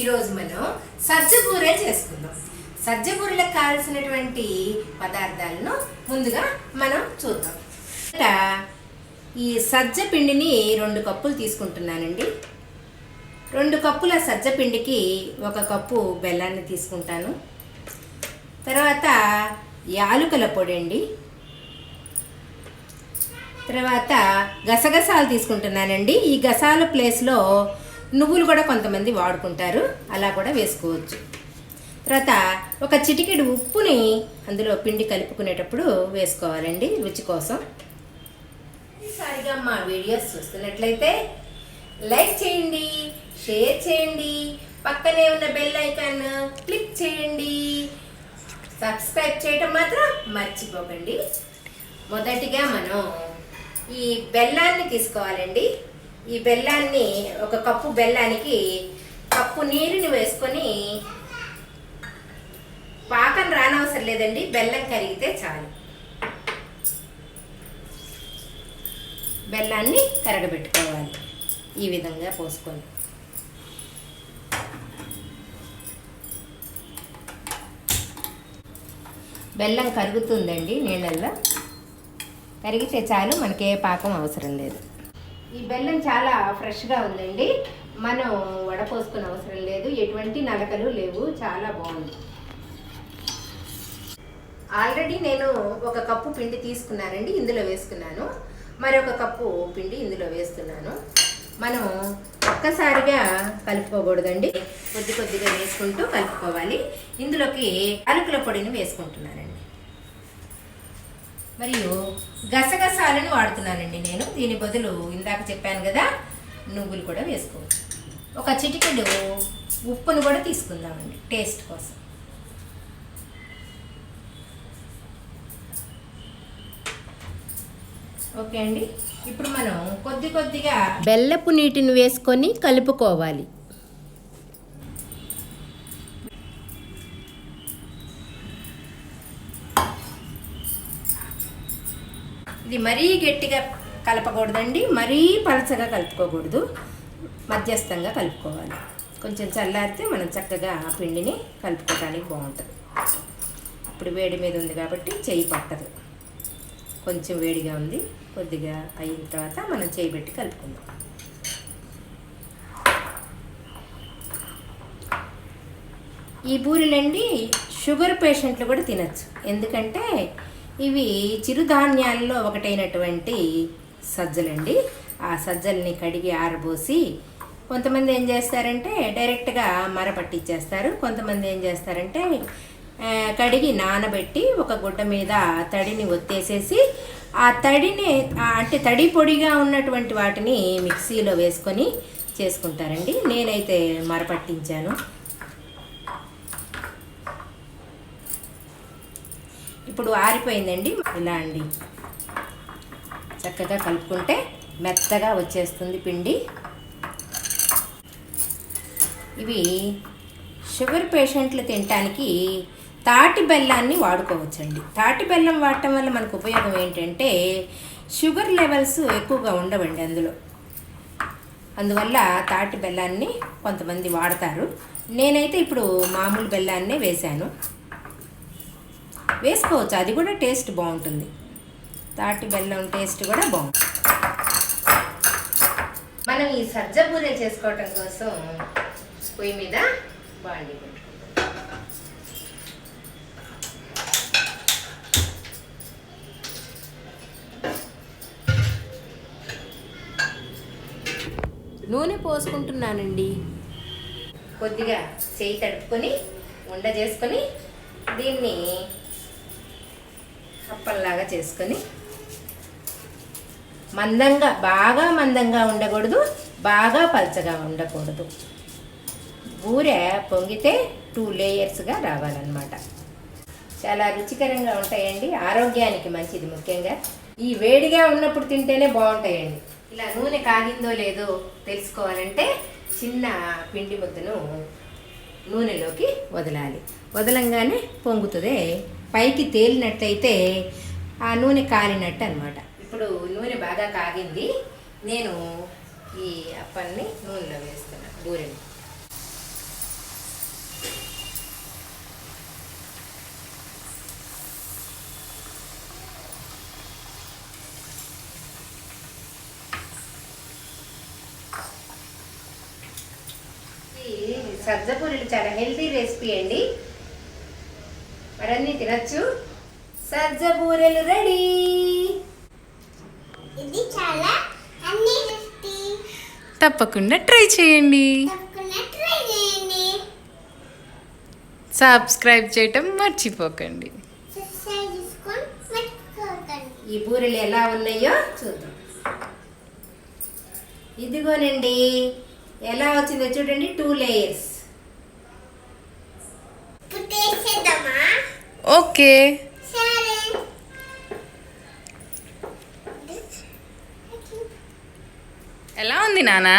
ఈరోజు మనం సజ్జ బూరె చేసుకుందాం. సజ్జ బూరెలకు కావాల్సినటువంటి పదార్థాలను ముందుగా మనం చూద్దాం. ఈ సజ్జ పిండిని రెండు కప్పులు తీసుకుంటున్నానండి. రెండు కప్పుల సజ్జ పిండికి ఒక కప్పు బెల్లాన్ని తీసుకుంటాను. తర్వాత యాలుకల పొడి అండి తర్వాత గసగసాలు తీసుకుంటున్నానండి. ఈ గసాల ప్లేస్లో నువ్వులు కూడా కొంతమంది వాడుకుంటారు. అలా కూడా వేసుకోవచ్చు. తర్వాత ఒక చిటికెడు ఉప్పుని అందులో పిండి కలుపుకునేటప్పుడు వేసుకోవాలండి రుచి కోసం. ఈసారిగా మా వీడియోస్ చూస్తున్నట్లయితే లైక్ చేయండి షేర్ చేయండి పక్కనే ఉన్న బెల్ ఐకాన్ క్లిక్ చేయండి. సబ్స్క్రైబ్ చేయటం మాత్రం మర్చిపోకండి. మొదటిగా మనం ఈ బెల్లాన్ని తీసుకోవాలండి. ఈ బెల్లాన్ని ఒక కప్పు బెల్లానికి కప్పు నీరుని వేసుకొని పాకం రానవసరం లేదండి బెల్లం కరిగితే చాలు. బెల్లాన్ని కరగబెట్టుకోవాలి ఈ విధంగా పోసుకొని. బెల్లం కరుగుతుందండి నీళ్ళల్లో. కరిగితే చాలు మనకే పాకం అవసరం లేదు. ఈ బెల్లం చాలా ఫ్రెష్గా ఉందండి. మనం వడపోసుకునే అవసరం లేదు. ఎటువంటి నలకలు లేవు. చాలా బాగుంది. ఆల్రెడీ నేను ఒక కప్పు పిండి తీసుకున్నానండి. ఇందులో వేసుకున్నాను. మరొక కప్పు పిండి ఇందులో వేస్తున్నాను. మనం ఒక్కసారిగా కలుపుకోకూడదండి. కొద్ది కొద్దిగా వేసుకుంటూ కలుపుకోవాలి. ఇందులోకి అలుకుల పొడిని వేసుకుంటున్నానండి. మరియు గసగసాలను వాడుతున్నానండి నేను. దీని బదులు ఇందాక చెప్పాను కదా నువ్వులు కూడా వేసుకోవచ్చు. ఒక చిటికెడు ఉప్పును కూడా తీసుకుందామండి టేస్ట్ కోసం. ఓకే అండి. ఇప్పుడు మనం కొద్ది కొద్దిగా బెల్లపు నీటిని వేసుకొని కలుపుకోవాలి. ఇది మరీ గట్టిగా కలపకూడదండి మరీ పలచగా కలుపుకోకూడదు. మధ్యస్థంగా కలుపుకోవాలి. కొంచెం చల్లారితే మనం చక్కగా ఆ పిండిని కలుపుకోవడానికి బాగుంటుంది. ఇప్పుడు వేడి మీద ఉంది కాబట్టి చేయి పట్టదు. కొంచెం వేడిగా ఉంది కొద్దిగా అయిన తర్వాత మనం చేయి పెట్టి కలుపుకుందాం. ఈ బూరెలండి షుగర్ పేషెంట్లు కూడా తినచ్చు. ఎందుకంటే ఇవి చిరుధాన్యాల్లో ఒకటైనటువంటి సజ్జలండి. ఆ సజ్జల్ని కడిగి ఆరబోసి కొంతమంది ఏం చేస్తారంటే డైరెక్ట్గా మర పట్టించేస్తారు కొంతమంది ఏం చేస్తారంటే కడిగి నానబెట్టి ఒక గుడ్డ మీద తడిని ఒత్తేసేసి ఆ తడిని అంటే తడి పొడిగా ఉన్నటువంటి వాటిని మిక్సీలో వేసుకొని చేసుకుంటారండి. నేనైతే మర ఇప్పుడు ఆరిపోయిందండి ఇలా అండి. చక్కగా కలుపుకుంటే మెత్తగా వచ్చేస్తుంది పిండి. ఇవి షుగర్ పేషెంట్లు తినటానికి తాటి బెల్లాన్ని వాడుకోవచ్చండి. తాటి బెల్లం వాడటం వల్ల మనకు ఉపయోగం ఏంటంటే షుగర్ లెవెల్స్ ఎక్కువగా ఉండవండి అందులో. అందువల్ల తాటి బెల్లాన్ని కొంతమంది వాడతారు. నేనైతే ఇప్పుడు మామూలు బెల్లాన్నే వేశాను. వేసుకోవచ్చు. అది కూడా టేస్ట్ బాగుంటుంది. తాటి బెల్లం టేస్ట్ కూడా బాగుంటుంది. మనం ఈ సజ్జ బూరెలు చేసుకోవటం కోసం పొయ్యి మీద బాండి నూనె పోసుకుంటున్నానండి. కొద్దిగా చేయి తడుపుకొని ఉండ చేసుకొని దీన్ని కప్పల్లాగా చేసుకొని మందంగా బాగా మందంగా ఉండకూడదు బాగా పల్చగా ఉండకూడదు. బూరె పొంగితే టూ లేయర్స్గా రావాలన్నమాట. చాలా రుచికరంగా ఉంటాయండి ఆరోగ్యానికి మంచిది ముఖ్యంగా. ఈ వేడిగా ఉన్నప్పుడు తింటేనే బాగుంటాయండి. ఇలా నూనె కాగిందో లేదో తెలుసుకోవాలంటే చిన్న పిండి ముద్దను నూనెలోకి వదలాలి. వదలంగానే పొంగుతుంది. పైకి తేలినట్టయితే ఆ నూనె కాలినట్టు అనమాట ఇప్పుడు నూనె బాగా కాగింది. నేను ఈ అప్పన్ని నూనెలో వేస్తున్నాను బూరెని. సజ్జపూరీలు చాలా హెల్తీ రెసిపీ అండి. మరన్నీ తినచ్చు. సజ్జ బూరెలు రెడీ. ఇది చాలా అన్ని తప్పకుండా ట్రై చేయండి. తప్పకుండా ట్రై చేయండి. సబ్స్క్రైబ్ చేయటం మర్చిపోకండి. సబ్స్క్రైబ్ చేసుకొని మర్చిపోకండి. ఈ బూరెలు ఎలా ఉన్నాయో చూద్దాం. ఇదిగోనండి ఎలా వచ్చిందో చూడండి టూ లేయర్స్ ఇప్పుడు టేస్ట్ చేద్దామా ఓకే. ఎలా ఉంది నానా?